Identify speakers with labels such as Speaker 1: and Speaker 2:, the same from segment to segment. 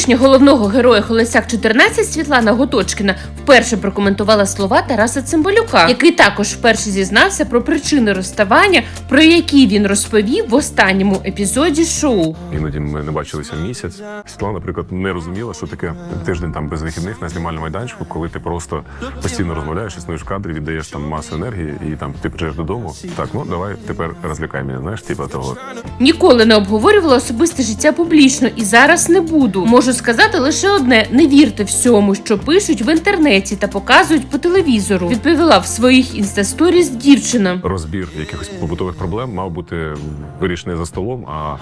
Speaker 1: Колишня головного героя Холостяк 14 Світлана Готочкіна вперше прокоментувала слова Тараса Цимбалюка, який також вперше зізнався про причини розставання, про які він розповів в останньому епізоді шоу.
Speaker 2: Іноді ми не бачилися місяць. Світлана, наприклад, не розуміла, що таке тиждень там без вихідних на знімальному майданчику, коли ти просто постійно розмовляєш, існуєш в кадрі, віддаєш там масу енергії, і там ти приїжджаєш додому. Так, ну давай тепер розлякай мене. Знаєш, типа того.
Speaker 1: Ніколи не обговорювала особисте життя публічно і зараз не буду. Можу сказати лише одне: не вірте всьому, що пишуть в інтернеті та показують по телевізору. Відповіла в своїх інстасторіс дівчина.
Speaker 2: Розбір якихось побутових проблем мав бути вирішений за столом, а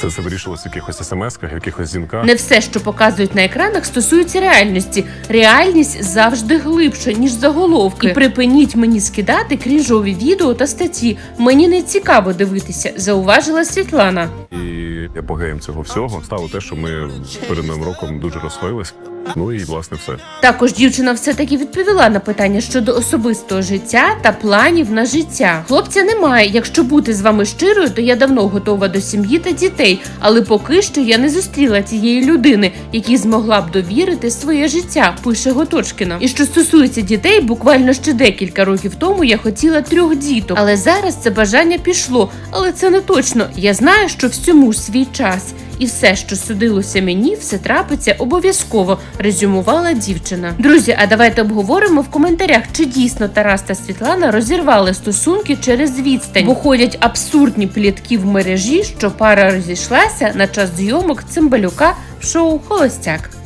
Speaker 2: це все вирішилось в якихось смс-ках, якихось дзвінках.
Speaker 1: Не все, що показують на екранах, стосується реальності. Реальність завжди глибша ніж заголовки. І припиніть мені скидати крінжові відео та статті. Мені не цікаво дивитися, зауважила Світлана.
Speaker 2: І апогеєм цього всього стало те, що ми перед новим роком дуже розсвоїлись. Ну і власне все.
Speaker 1: Також дівчина все таки відповіла на питання щодо особистого життя та планів на життя. Хлопця немає. Якщо бути з вами щирою, то я давно готова до сім'ї та дітей, але поки що я не зустріла тієї людини, якій змогла б довірити своє життя. Пише Готочкіна. І що стосується дітей, буквально ще декілька років тому я хотіла трьох діток, але зараз це бажання пішло. Але це не точно. Я знаю, що всьому свій час. І все, що судилося мені, все трапиться обов'язково, резюмувала дівчина. Друзі, а давайте обговоримо в коментарях, чи дійсно Тарас та Світлана розірвали стосунки через відстань, бо ходять абсурдні плітки в мережі, що пара розійшлася на час зйомок цимбалюка в шоу Холостяк.